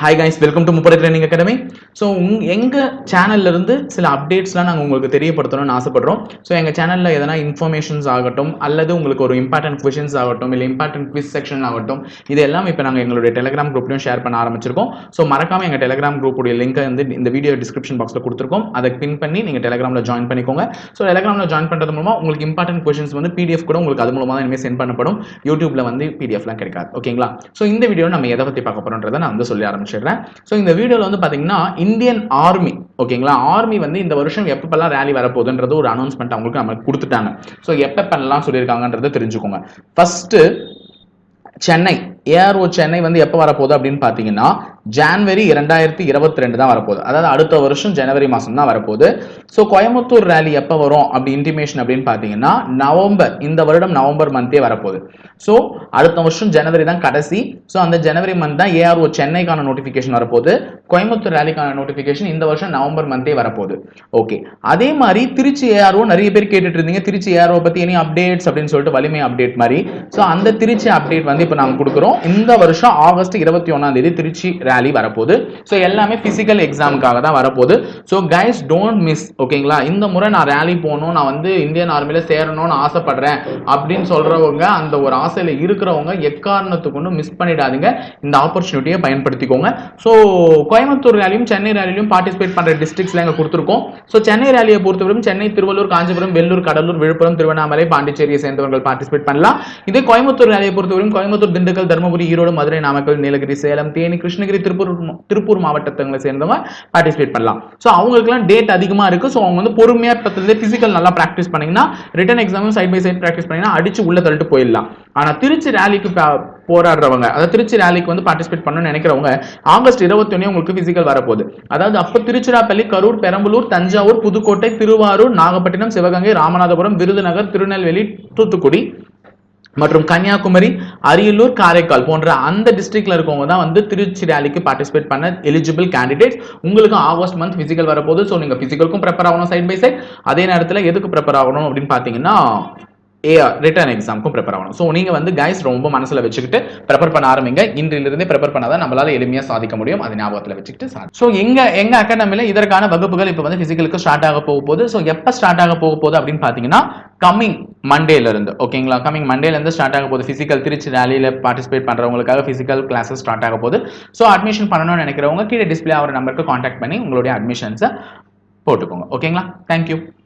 Hi guys welcome to முப்படை training academy so உங் எங்கள் சேனல்ல இருந்து சில அப்டேட்ஸ்லாம் நாங்கள் உங்களுக்கு தெரியப்படுத்தணும்னு ஆசைப்படுறோம். ஸோ எங்கள் சேனலில் எதனா இன்ஃபர்மேஷன்ஸ் ஆகட்டும் அல்லது உங்களுக்கு ஒரு இம்பார்ட்டன்ட் கொஷின்ஸ் ஆகட்டும் இல்லை இம்பார்ட்டன்ட் குவிஸ் செக்ஷன் ஆகட்டும் இது எல்லாம் இப்போ நாங்கள் எங்களுடைய டெலிகிராம் குரூப்லையும் ஷேர் பண்ண ஆரம்பிச்சிருக்கோம். ஸோ மறக்காமல் எங்கள் டெலிகிராம் குரூப்புடைய லிங்கை வந்து இந்த வீடியோ டிஸ்கிரிப்ஷன் பாக்ஸில் கொடுத்துருக்கோம். அதை பின் பண்ணி நீங்கள் டெலிகிராமில் ஜாயின் பண்ணிக்கோங்க. ஸோ டெலிகிராமில் ஜாயின் பண்ணுறது மூலமாக உங்களுக்கு இம்பார்ட்டன்ட் கொஷின்ஸ் வந்து பிடிஎஃப் கூட உங்களுக்கு அது மூலமாக தான் இனிமேல் சென்ட் பண்ணப்படும். யூடியூப்ல வந்து பிடிஎஃப்லாம் கிடைக்காது. ஓகேங்களா ஸோ இந்த வீடியோ நம்ம எதை பற்றி பார்க்க போகிறோன்றதை நான் வந்து சொல்லி ஆரம்பிச்சிடுறேன் ஸோ இந்த வீடியோவில் வந்து பார்த்தீங்கன்னா இந்தியன் ஆர்மி ஓகேங்களா? ஆர்மி வந்து இந்த வருஷம் எப்பப்பெல்லாம் ரேலி வரப்போகுதுன்றது ஒரு அனௌன்ஸ்மெண்ட் அவங்களுக்கு நம்மளுக்கு கொடுத்துட்டாங்க. ஸோ எப்பப்பெல்லாம் சொல்லியிருக்காங்கன்றதை தெரிஞ்சுக்கோங்க. ஃபஸ்ட்டு சென்னை ஏஆர்ஓ சென்னை வந்து எப்போ வரப்போகுது அப்படின்னு பார்த்தீங்கன்னா ஜான்வரி இரண்டாயிரத்தி இருபத்தி ரெண்டு தான் வரப்போகுது. அதாவது அடுத்த வருஷம் ஜனவரி மாதம் தான் வரப்போகுது. ஸோ கோயம்புத்தூர் ரேலி எப்போ வரும் அப்படி இன்டிமேஷன் அப்படின்னு பார்த்தீங்கன்னா நவம்பர் இந்த வருடம் நவம்பர் மந்தே வரப்போகுது. ஸோ அடுத்த வருஷம் ஜனவரி தான் கடைசி. ஸோ அந்த ஜனவரி மந்த் தான் ஏஆர்ஓ சென்னைக்கான நோட்டிஃபிகேஷன் வரப்போகுது. கோயம்புத்தூர் ரேலிக்கான நோட்டிஃபிகேஷன் இந்த வருஷம் நவம்பர் மந்தே வரப்போகுது. ஓகே அதே மாதிரி திருச்சி ஏஆர்ஓ நிறைய பேர் கேட்டுட்டு இருந்தீங்க. திருச்சி ஏஆர்ஓ பற்றி எனி அப்டேட்ஸ் அப்படின்னு சொல்லிட்டு வலிமை அப்டேட் மாதிரி. ஸோ அந்த திருச்சி அப்டேட் வந்து இப்போ நாங்கள் கொடுக்குறோம். இந்த வருஷம் ஆகஸ்ட் இருபத்தி ஒன்றாம் தேதி திருச்சி ரேலி வரப்போகுது. ஸோ எல்லாமே பிசிக்கல் எக்ஸாமுக்காக தான் வரப்போகுது. ஸோ கைஸ் டோன்ட் மிஸ் ஓகேங்களா? இந்த முறை நான் ரேலி போகணும் நான் வந்து இந்தியன் ஆர்மியில் சேரணும்னு ஆசைப்படுறேன் அப்படின்னு சொல்றவங்க அந்த ஒரு ஆசையில் இருக்கிறவங்க எக்காரணத்துக்கு மிஸ் பண்ணிடாதீங்க. இந்த ஆப்பர்ச்சுனிட்டியை பயன்படுத்திக்கோங்க. ஸோ கோயம்புத்தூர் ரேலியும் சென்னை ரேலியும் பார்ட்டிசிபேட் பண்ணுற டிஸ்ட்ரிக்ஸ்ல எங்க கொடுத்துருக்கோம். ஸோ சென்னை ரேலியை பொறுத்தவரைக்கும் சென்னை திருவள்ளூர் காஞ்சிபுரம் வெள்ளூர் கடலூர் விழுப்புரம் திருவண்ணாமலை பாண்டிச்சேரியை சேர்ந்தவர்கள் பார்ட்டிசிபேட் பண்ணலாம். இதே கோயம்புத்தூர் ரேலியை பொறுத்தவரைக்கும் கோயம்புத்தூர் திண்டுக்கல் தருமபுரி ஈரோடு மதுரை நாமக்கல் நீலகிரி சேலம் தேனி கிருஷ்ணகிரி திருப்பூர் திருப்பூர் மாவட்டத்தை சேர்ந்தவங்க பார்ட்டிசிபேட் பண்ணலாம். ஸோ அவங்களுக்குலாம் டேட் அதிகமாக இருக்கு. ஸோ அவங்க வந்து பொறுமையாக பத்திலே பிசிக்கல் நல்லா ப்ராக்டிஸ் பண்ணீங்கன்னா ரிட்டன் எக்ஸாமும் சைட் பை சைட் ப்ராக்டிஸ் பண்ணீங்கன்னா அடிச்சு உள்ள தள்ளிட்டு போயிடலாம். ஆனால் திருச்சி ரேலிக்கு போராடுறவங்க அதாவது திருச்சி ரேலிக்கு வந்து பார்ட்டிசிபேட் பண்ணணும்னு நினைக்கிறவங்க ஆகஸ்ட் இருபத்தி ஒன்னே உங்களுக்கு பிசிக்கல் வரப்போகுது. அதாவது அப்போ திருச்சிராப்பள்ளி கரூர் பெரம்பலூர் தஞ்சாவூர் புதுக்கோட்டை திருவாரூர் நாகப்பட்டினம் சிவகங்கை ராமநாதபுரம் விருதுநகர் திருநெல்வேலி தூத்துக்குடி. மற்றும் கன்னியாகுமரி அரியலூர் காரைக்கால் போன்ற அந்த டிஸ்ட்ரிக்ட்ல இருக்கவங்க தான் வந்து திருச்சி ரேலிக்கு பார்ட்டிசிபேட் பண்ண எலிஜிபிள் கேண்டிடேட்ஸ் உங்களுக்கு ஆகஸ்ட் மந்த் பிசிக்கல் வரப்போகுது. ஸோ நீங்கள் பிசிக்கலுக்கும் ப்ரிப்பேர் ஆகணும் சைட் பை சைட் அதே நேரத்தில் எதுக்கு ப்ரிப்பேர் ஆகணும் அப்படின்னு பார்த்தீங்கன்னா ஏஆர் ரிட்டர்ன் எக்ஸாமுக்கும் ப்ரிப்பேர் ஆகணும். ஸோ நீங்கள் வந்து கைஸ் ரொம்ப மனசில் வச்சுக்கிட்டு ப்ரிப்பேர் பண்ண ஆரம்பிங்க. இன்றிலிருந்தே ப்ரிப்பேர் பண்ணாதான் நம்மளால எளிமையாக சாதிக்க முடியும். அது ஞாபகத்தில் வச்சுக்கிட்டு சாதி ஸோ எங்க எங்க அகாடமியில் இதற்கான வகுப்புகள் இப்போ வந்து ஃபிசிக்கலுக்கு ஸ்டார்ட் ஆக போக போகுது. ஸோ எப்போ ஸ்டார்ட் ஆக போக போகுது அப்படின்னு பார்த்தீங்கன்னா கம்மிங் மண்டேல இருந்து ஓகேங்களா கம்மிங் மண்டேல இருந்து ஸ்டார்ட் ஆக போகுது. ஃபிசிக்கல் திருச்சி ரேலியில் பார்ட்டிசிபேட் பண்றவங்களுக்காக ஃபிசிக்கல் கிளாஸஸ் ஸ்டார்ட் ஆக போகுது. ஸோ அட்மிஷன் பண்ணணும்னு நினைக்கிறவங்க கீழே டிஸ்பிளே ஆகிற நம்பருக்கு காண்டாக்ட் பண்ணி உங்களுடைய அட்மிஷன்ஸை போட்டுக்கோங்க. ஓகேங்களா தேங்க்யூ